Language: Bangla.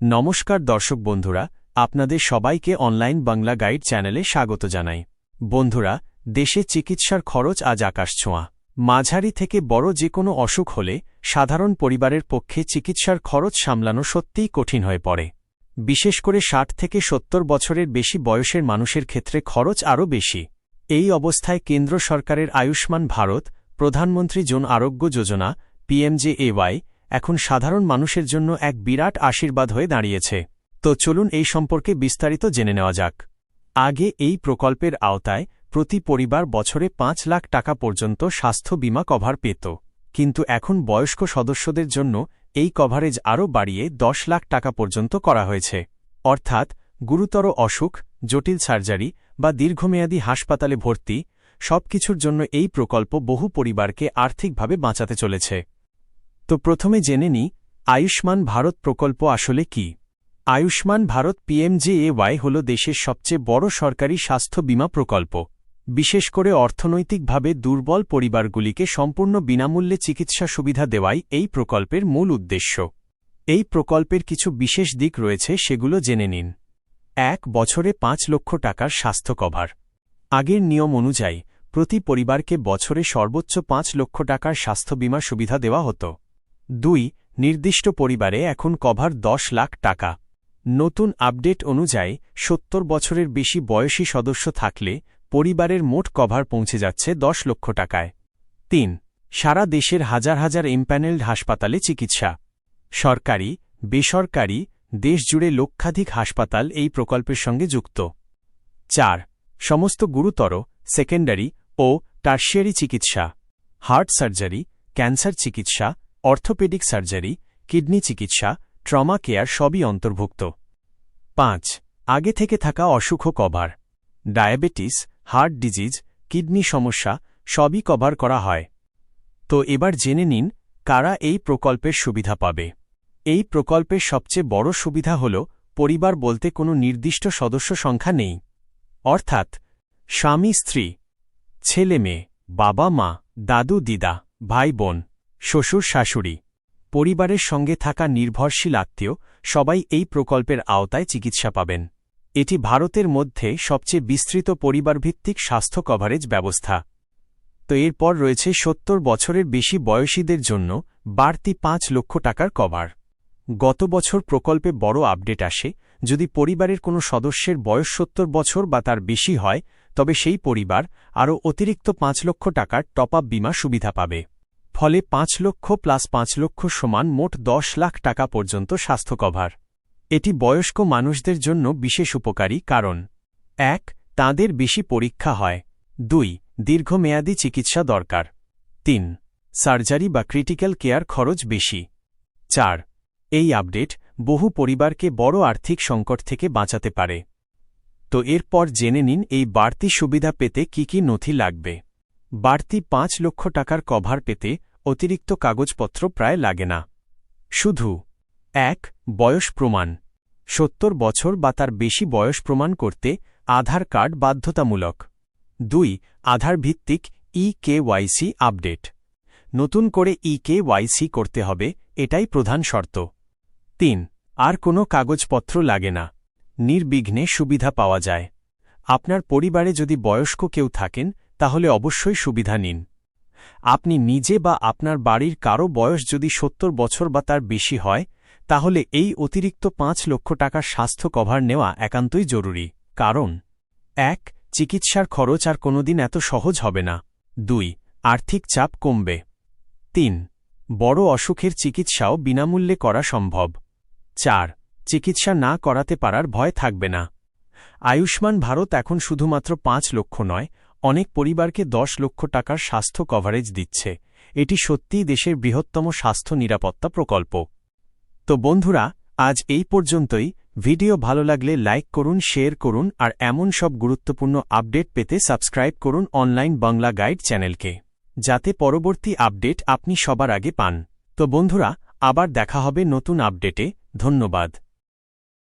নমস্কার দর্শক বন্ধুরা, আপনাদের সবাইকে অনলাইন বাংলা গাইড চ্যানেলে স্বাগত জানাই। বন্ধুরা, দেশে চিকিৎসার খরচ আজ আকাশ ছোঁয়া। মাঝারি থেকে বড় যে কোনো অসুখ হলে সাধারণ পরিবারের পক্ষে চিকিৎসার খরচ সামলানো সত্যিই কঠিন হয়ে পড়ে। বিশেষ করে ষাট থেকে সত্তর বছরের বেশি বয়সের মানুষের ক্ষেত্রে খরচ আরও বেশি। এই অবস্থায় কেন্দ্র সরকারের আয়ুষ্মান ভারত, প্রধানমন্ত্রী জন আরোগ্য যোজনা, পিএমজেএওয়াই এখন সাধারণ মানুষের জন্য এক বিরাট আশীর্বাদ হয়ে দাঁড়িয়েছে। তো চলুন এই সম্পর্কে বিস্তারিত জেনে নেওয়া যাক। আগে এই প্রকল্পের আওতায় প্রতি পরিবার বছরে পাঁচ লাখ টাকা পর্যন্ত স্বাস্থ্য বিমা কভার পেত। কিন্তু এখন বয়স্ক সদস্যদের জন্য এই কভারেজ আরও বাড়িয়ে দশ লাখ টাকা পর্যন্ত করা হয়েছে। অর্থাৎ গুরুতর অসুখ, জটিল সার্জারি বা দীর্ঘমেয়াদী হাসপাতালে ভর্তি সবকিছুর জন্য এই প্রকল্প বহু পরিবারকে আর্থিকভাবে বাঁচাতে চলেছে। তো প্রথমে জেনে নি, আয়ুষ্মান ভারত প্রকল্প আসলে কি? আয়ুষ্মান ভারত পিএমজেএওয়াই হল দেশের সবচেয়ে বড় সরকারি স্বাস্থ্য বীমা প্রকল্প। বিশেষ করে অর্থনৈতিকভাবে দুর্বল পরিবারগুলিকে সম্পূর্ণ বিনামূল্যে চিকিৎসা সুবিধা দেওয়াই এই প্রকল্পের মূল উদ্দেশ্য। এই প্রকল্পের কিছু বিশেষ দিক রয়েছে সেগুলো জেনে নিন। এক, বছরে পাঁচ লক্ষ টাকার স্বাস্থ্য কভার। আগের নিয়ম অনুযায়ী, প্রতি পরিবারকে বছরে সর্বোচ্চ পাঁচ লক্ষ টাকার স্বাস্থ্য বীমা সুবিধা দেওয়া হতো। দুই, নির্দিষ্ট পরিবারে এখন কভার দশ লাখ টাকা। নতুন আপডেট অনুযায়ী, সত্তর বছরের বেশি বয়সী সদস্য থাকলে, পরিবারের মোট কভার পৌঁছে যাচ্ছে দশ লক্ষ টাকায়। তিন, সারা দেশের হাজার হাজার এমপ্যানেলড হাসপাতালে চিকিৎসা। সরকারি, বেসরকারি, দেশজুড়ে লক্ষাধিক হাসপাতাল এই প্রকল্পের সঙ্গে যুক্ত। চার, সমস্ত গুরুতর, সেকেন্ডারি ও টার্সিয়ারি চিকিৎসা। হার্ট সার্জারি, ক্যান্সার চিকিৎসা অর্থোপেডিক সার্জারি, কিডনি চিকিৎসা, ট্রমা কেয়ার সবই অন্তর্ভুক্ত। পাঁচ, আগে থেকে থাকা অসুখ cover. Diabetes, heart disease, kidney সমস্যা, সবই কভার করা হয়। তো এবার জেনে নিন, কারা এই প্রকল্পের সুবিধা পাবে? এই প্রকল্পের সবচেয়ে বড় সুবিধা হল, পরিবার বলতে কোনো নির্দিষ্ট সদস্য সংখ্যা নেই। অর্থাৎ স্বামী স্ত্রী ছেলে মেয়ে বাবা মা দাদু দিদা ভাই বোন শ্বশুর শাশুড়ি, পরিবারের সঙ্গে থাকা নির্ভরশীল আত্মীয় সবাই এই প্রকল্পের আওতায় চিকিৎসা পাবেন। এটি ভারতের মধ্যে সবচেয়ে বিস্তৃত পরিবারভিত্তিক স্বাস্থ্য কভারেজ ব্যবস্থা। তো এরপর রয়েছে সত্তর বছরের বেশি বয়সীদের জন্য বাড়তি পাঁচ লক্ষ টাকার কভার। গত বছর প্রকল্পে বড় আপডেট আসে, যদি পরিবারের কোনো সদস্যের বয়স সত্তর বছর বা তার বেশি হয়, তবে সেই পরিবার আরও অতিরিক্ত পাঁচ লক্ষ টাকার টপ আপ বিমা সুবিধা পাবে। ফলে পাঁচ লক্ষ প্লাস পাঁচ লক্ষ সমান মোট দশ লাখ টাকা পর্যন্ত স্বাস্থ্য কভার। এটি বয়স্ক মানুষদের জন্য বিশেষ উপকারী কারণ। এক, তাঁদের বেশি পরীক্ষা হয়। দুই, দীর্ঘমেয়াদী চিকিৎসা দরকার। তিন, সার্জারি বা ক্রিটিক্যাল কেয়ার খরচ বেশি। চার, এই আপডেট বহু পরিবারকে বড় আর্থিক সংকট থেকে বাঁচাতে পারে। তো এরপর জেনে নিন এই বাড়তি সুবিধা পেতে কি কি নথি লাগবে। বাড়তি পাঁচ লক্ষ টাকার কভার পেতে অতিরিক্ত কাগজপত্র প্রায় লাগে না। শুধু এক, বয়স প্রমাণ। সত্তর বছর বা তার বেশি বয়স প্রমাণ করতে আধার কার্ড বাধ্যতামূলক। দুই, আধার ভিত্তিক ই কে ওয়াইসি আপডেট। নতুন করে ই কে ওয়াইসি করতে হবে, এটাই প্রধান শর্ত। তিন, আর কোনো কাগজপত্র লাগে না। নির্বিঘ্নে সুবিধা পাওয়া যায়। আপনার পরিবারে যদি বয়স্ক কেউ থাকেন তাহলে অবশ্যই সুবিধা নিন। আপনি নিজে বা আপনার বাড়ির কারও বয়স যদি সত্তর বছর বা তার বেশি হয়, তাহলে এই অতিরিক্ত পাঁচ লক্ষ টাকার স্বাস্থ্য কভার নেওয়া একান্তই জরুরি। কারণ, এক, চিকিৎসার খরচ আর কোনোদিন এত সহজ হবে না। দুই, আর্থিক চাপ কমবে। তিন, বড় অসুখের চিকিৎসাও বিনামূল্যে করা সম্ভব। চার, চিকিৎসা না করাতে পারার ভয় থাকবে না। আয়ুষ্মান ভারত এখন শুধুমাত্র পাঁচ লক্ষ নয় অনেক পরিবারকে দশ লক্ষ টাকার স্বাস্থ্য কভারেজ দিচ্ছে। এটি সত্যিই দেশের বৃহত্তম স্বাস্থ্য নিরাপত্তা প্রকল্প। তো বন্ধুরা, আজ এই পর্যন্তই। ভিডিও ভালো লাগলে লাইক করুন, শেয়ার করুন, আর এমন সব গুরুত্বপূর্ণ আপডেট পেতে সাবস্ক্রাইব করুন অনলাইন বাংলা গাইড চ্যানেলকে, যাতে পরবর্তী আপডেট আপনি সবার আগে পান। তো বন্ধুরা, আবার দেখা হবে নতুন আপডেটে। ধন্যবাদ।